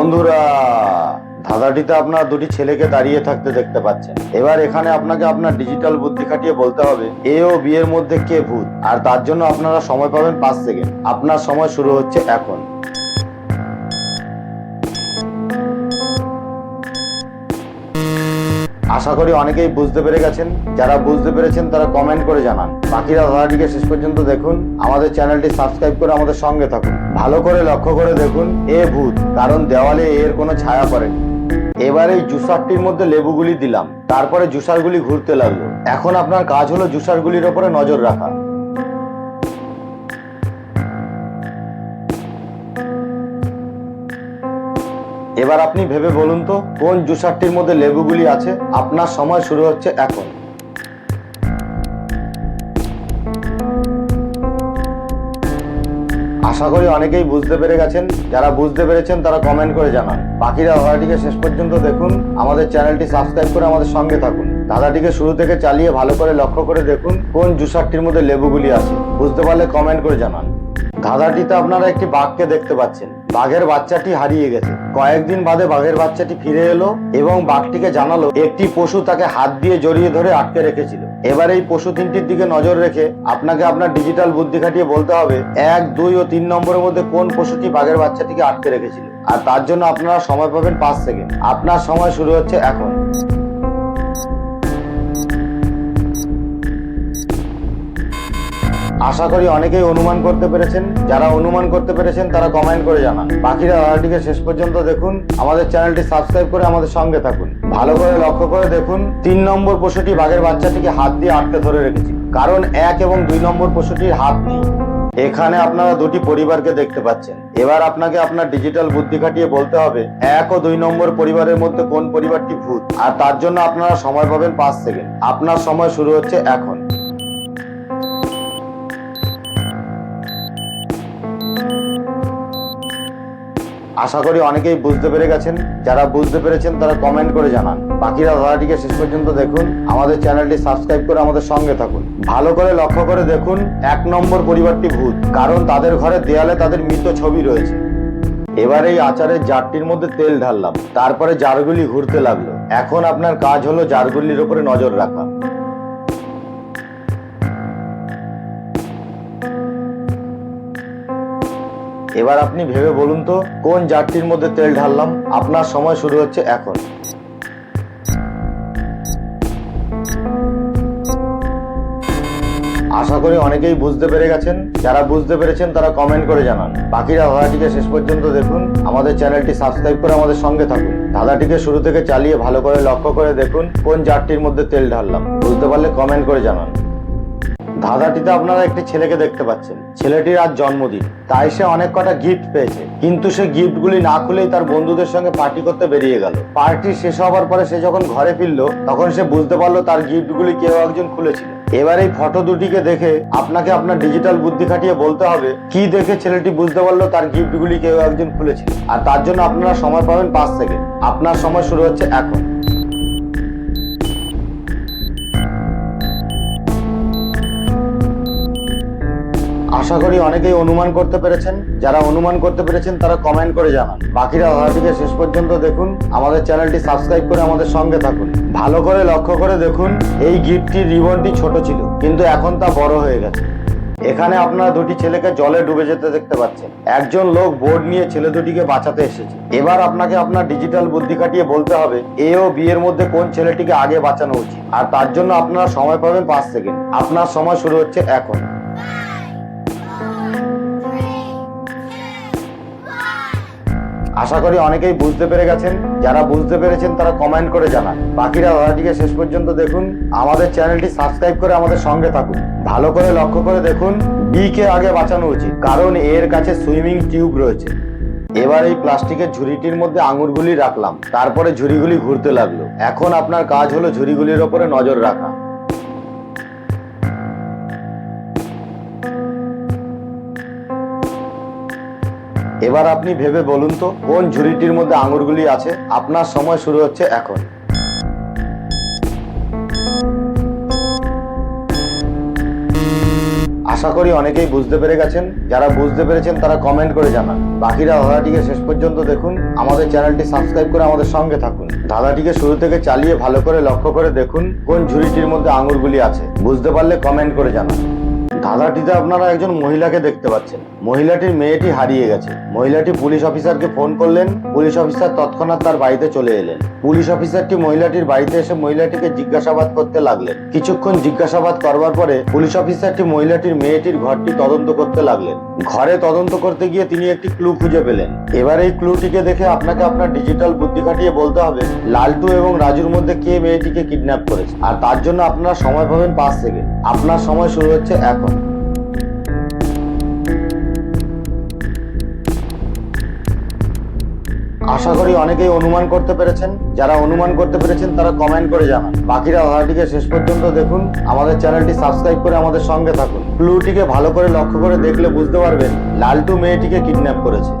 বন্ধুরা, ধাঁধাটিতে আপনার দুটি ছেলেকে দাঁড়িয়ে থাকতে দেখতে পাচ্ছেন। এবার এখানে আপনাকে আপনার ডিজিটাল বুদ্ধি খাটিয়ে বলতে হবে, এ ও বি এর মধ্যে কে ভূত? আর তার জন্য আপনারা সময় পাবেন পাঁচ সেকেন্ড। আপনার সময় শুরু হচ্ছে এখন। আশা করি অনেকেই বুঝতে পেরে গেছেন। যারা বুঝতে পেরেছেন, তারা কমেন্ট করে জানান। বাকিরা ধারাটিকে শেষ পর্যন্ত দেখুন। আমাদের চ্যানেলটি সাবস্ক্রাইব করে আমাদের সঙ্গে থাকুন। ভালো করে লক্ষ্য করে দেখুন, এ ভূত, কারণ দেওয়ালে এর কোনো ছায়া পড়েনি। এবার এই জুসারটির মধ্যে লেবুগুলি দিলাম। তারপরে জুসারগুলি ঘুরতে লাগল। এখন আপনার কাজ হলো জুসারগুলির ওপরে নজর রাখা। এবার আপনি ভেবে বলুন তো, কোন জুসারটির মধ্যে লেবুগুলি আছে? আপনার সময় শুরু হচ্ছে এখন। আশা করি অনেকেই বুঝতে পেরে গেছেন। যারা বুঝতে পেরেছেন, তারা কমেন্ট করে জানান। বাকিরা ধাঁধাটিকে শেষ পর্যন্ত দেখুন। আমাদের চ্যানেলটি সাবস্ক্রাইব করে আমাদের সঙ্গে থাকুন। দাদাটিকে শুরু থেকে চালিয়ে ভালো করে লক্ষ্য করে দেখুন কোন জুসারটির মধ্যে লেবুগুলি আছে। বুঝতে পারলে কমেন্ট করে জানান। ধাঁধাটিতে আপনারা একটি বাঘকে দেখতে পাচ্ছেন। বাঘের বাচ্চাটি হারিয়ে গেছে। কয়েকদিন বাদে বাঘের বাচ্চাটি ফিরে এলো এবং বাঘটিকে জানালো, একটি পশু তাকে হাত দিয়ে জড়িয়ে ধরে আটকে রেখেছিল। এবার এই পশু তিনটির দিকে নজর রেখে আপনাকে আপনার ডিজিটাল বুদ্ধি খাটিয়ে বলতে হবে, এক, দুই ও তিন নম্বরের মধ্যে কোন পশুটি বাঘের বাচ্চাটিকে আটকে রেখেছিল? আর তার জন্য আপনারা সময় পাবেন পাঁচ সেকেন্ড। আপনার সময় শুরু হচ্ছে এখন। আশা করি অনেকেই অনুমান করতে পেরেছেন। যারা অনুমান করতে পেরেছেন, তারা কমেন্ট করে জানান। বাকিরা ধারাটিকে শেষ পর্যন্ত দেখুন। আমাদের চ্যানেলটি সাবস্ক্রাইব করে আমাদের সঙ্গে থাকুন। ভালো করে লক্ষ্য করে দেখুন, তিন নম্বর পশুটি বাঘের বাচ্চাটিকে হাত দিয়ে আটকে ধরে রেখেছে। কারণ এক এবং দুই নম্বর পশুটির হাত নেই। এখানে আপনারা দুটি পরিবারকে দেখতে পাচ্ছেন। এবার আপনাকে আপনার ডিজিটাল বুদ্ধি খাটিয়ে বলতে হবে, এক ও দুই নম্বর পরিবারের মধ্যে কোন পরিবারটি ভূত? আর তার জন্য আপনারা সময় পাবেন পাঁচ সেকেন্ড। আপনার সময় শুরু হচ্ছে এখন। আশা করি অনেকেই বুঝতে পেরে গেছেন। যারা বুঝতে পেরেছেন, তারা কমেন্ট করে জানান। বাকিরা ধারাটিকে শেষ পর্যন্ত দেখুন। আমাদের চ্যানেলটি সাবস্ক্রাইব করে আমাদের সঙ্গে থাকুন। ভালো করে লক্ষ্য করে দেখুন, এক নম্বর পরিবারটি ভূত। কারণ তাদের ঘরে দেয়ালে তাদের মৃত ছবি রয়েছে। এবার এই আচারের জারটির মধ্যে তেল ঢাললাম। তারপরে জারগুলি ঘুরতে লাগল। এখন আপনার কাজ হলো জারগুলির উপরে নজর রাখা। এবার আপনি ভেবে বলুন তো, কোন জারটির মধ্যে তেল ঢাললাম? আপনার সময় শুরু হচ্ছে এখন। আশা করি অনেকেই বুঝতে পেরে গেছেন। যারা বুঝতে পেরেছেন, তারা কমেন্ট করে জানান। বাকিরা ধাঁধাটিকে শেষ পর্যন্ত দেখুন। আমাদের চ্যানেলটি সাবস্ক্রাইব করে আমাদের সঙ্গে থাকুন। ধাঁধাটিকে শুরু থেকে চালিয়ে ভালো করে লক্ষ্য করে দেখুন কোন জারটির মধ্যে তেল ঢাললাম। বুঝতে পারলে কমেন্ট করে জানান। ধাঁধাটিতে আপনারা একটি ছেলেকে দেখতে পাচ্ছেন। ছেলেটির আজ জন্মদিন, তাই সে অনেক কটা গিফট পেয়েছে। কিন্তু সে গিফটগুলি না খুলেই তার বন্ধুদের সঙ্গে পার্টি করতে বেরিয়ে গেল। পার্টি শেষ হওয়ার পরে সে যখন ঘরে ফিরলো, তখন সে বুঝতে পারল তার গিফটগুলি কেউ একজন খুলেছিল। এবার এই ফটো দুটিকে দেখে আপনাকে আপনার ডিজিটাল বুদ্ধি খাটিয়ে বলতে হবে, কি দেখে ছেলেটি বুঝতে পারল তার গিফটগুলি কেউ একজন খুলেছিল। আর তার জন্য আপনারা সময় পাবেন পাঁচ সেকেন্ড আপনার সময় শুরু হচ্ছে এখন। আশা করি অনেকেই অনুমান করতে পেরেছেন। যারা অনুমান করতে পেরেছেন, তারা কমেন্ট করে জানান। বাকিরা ধারাটিকে শেষ পর্যন্ত দেখুন। আমাদের চ্যানেলটি সাবস্ক্রাইব করে আমাদের সঙ্গে থাকুন। ভালো করে লক্ষ্য করে দেখুন, এই গিফটটির রিবনটি ছোট ছিল, কিন্তু এখন তা বড় হয়ে গেছে। এখানে আপনারা দুটি ছেলেকে জলে ডুবে যেতে দেখতে পাচ্ছেন। একজন লোক বোর্ড নিয়ে ছেলে দুটিকে বাঁচাতে এসেছে। এবার আপনাকে আপনার ডিজিটাল বুদ্ধি খাটিয়ে বলতে হবে, এ ও বি এর মধ্যে কোন ছেলেটিকে আগে বাঁচানো উচিত? আর তার জন্য আপনারা সময় পাবেন পাঁচ সেকেন্ড। আপনার সময় শুরু হচ্ছে এখন। আশা করি অনেকেই বুঝতে পেরে গেছেন। যারা বুঝতে পেরেছেন, তারা কমেন্ট করে জানান। বাকিরা ধারাটিকে শেষ পর্যন্ত দেখুন। আমাদের চ্যানেলটি সাবস্ক্রাইব করে আমাদের সঙ্গে থাকুন। ভালো করে লক্ষ্য করে দেখুন বি কে আগে বাঁচানো উচিত। কারণ এর কাছে সুইমিং টিউব রয়েছে। এবার এই প্লাস্টিকের ঝুড়িটির মধ্যে আঙুরগুলি রাখলাম। তারপরে ঝুড়িগুলি ঘুরতে লাগল। এখন আপনার কাজ হলো ঝুড়িগুলির ওপরে নজর রাখা। এবার আপনি ভেবে বলুন তো, কোন ঝুড়িটির মধ্যে আঙুরগুলি আছে? আপনার সময় শুরু হচ্ছে এখন। আশা করি অনেকেই বুঝতে পেরে গেছেন। যারা বুঝতে পেরেছেন, তারা কমেন্ট করে জানান। বাকিরা ধাঁধাটিকে শেষ পর্যন্ত দেখুন। আমাদের চ্যানেলটি সাবস্ক্রাইব করে আমাদের সঙ্গে থাকুন। ধাঁধাটিকে শুরু থেকে চালিয়ে ভালো করে লক্ষ্য করে দেখুন, কোন ঝুড়িটির মধ্যে আঙুরগুলি আছে। বুঝতে পারলে কমেন্ট করে জানান। ধাঁধাটিতে আপনারা একজন মহিলাকে দেখতে পাচ্ছেন। মহিলাটির মেয়েটি হারিয়ে গেছে। মহিলাটি পুলিশ অফিসারকে ফোন করলেন। পুলিশ অফিসার তৎক্ষণাৎ তার বাড়িতে চলে এলেন। পুলিশ অফিসারটি মহিলাটির বাড়িতে এসে মহিলাটিকে জিজ্ঞাসাবাদ করতে লাগলেন। কিছুক্ষণ জিজ্ঞাসাবাদ করবার পরে পুলিশ অফিসারটি মহিলাটির মেয়েটির ঘরটি তদন্ত করতে লাগলেন। ঘরে তদন্ত করতে গিয়ে তিনি একটি ক্লু খুঁজে পেলেন। এবার এই ক্লুটিকে দেখে আপনাকে আপনার ডিজিটাল বুদ্ধি খাটিয়ে বলতে হবে, লালটু এবং রাজুর মধ্যে কে মেয়েটিকে কিডন্যাপ করেছে? আর তার জন্য আপনারা সময় পাবেন পাঁচ সেকেন্ড। আপনার সময় শুরু হচ্ছে এখন। আশা করি অনেকেই অনুমান করতে পেরেছেন। যারা অনুমান করতে পেরেছেন, তারা কমেন্ট করে জানান। বাকিরা ধারাটিকে শেষ পর্যন্ত দেখুন। আমাদের চ্যানেলটি সাবস্ক্রাইব করে আমাদের সঙ্গে থাকুন। ব্লুটিকে ভালো করে লক্ষ্য করে দেখলে বুঝতে পারবেন, লালটু মেয়েটিকে কিডন্যাপ করেছে।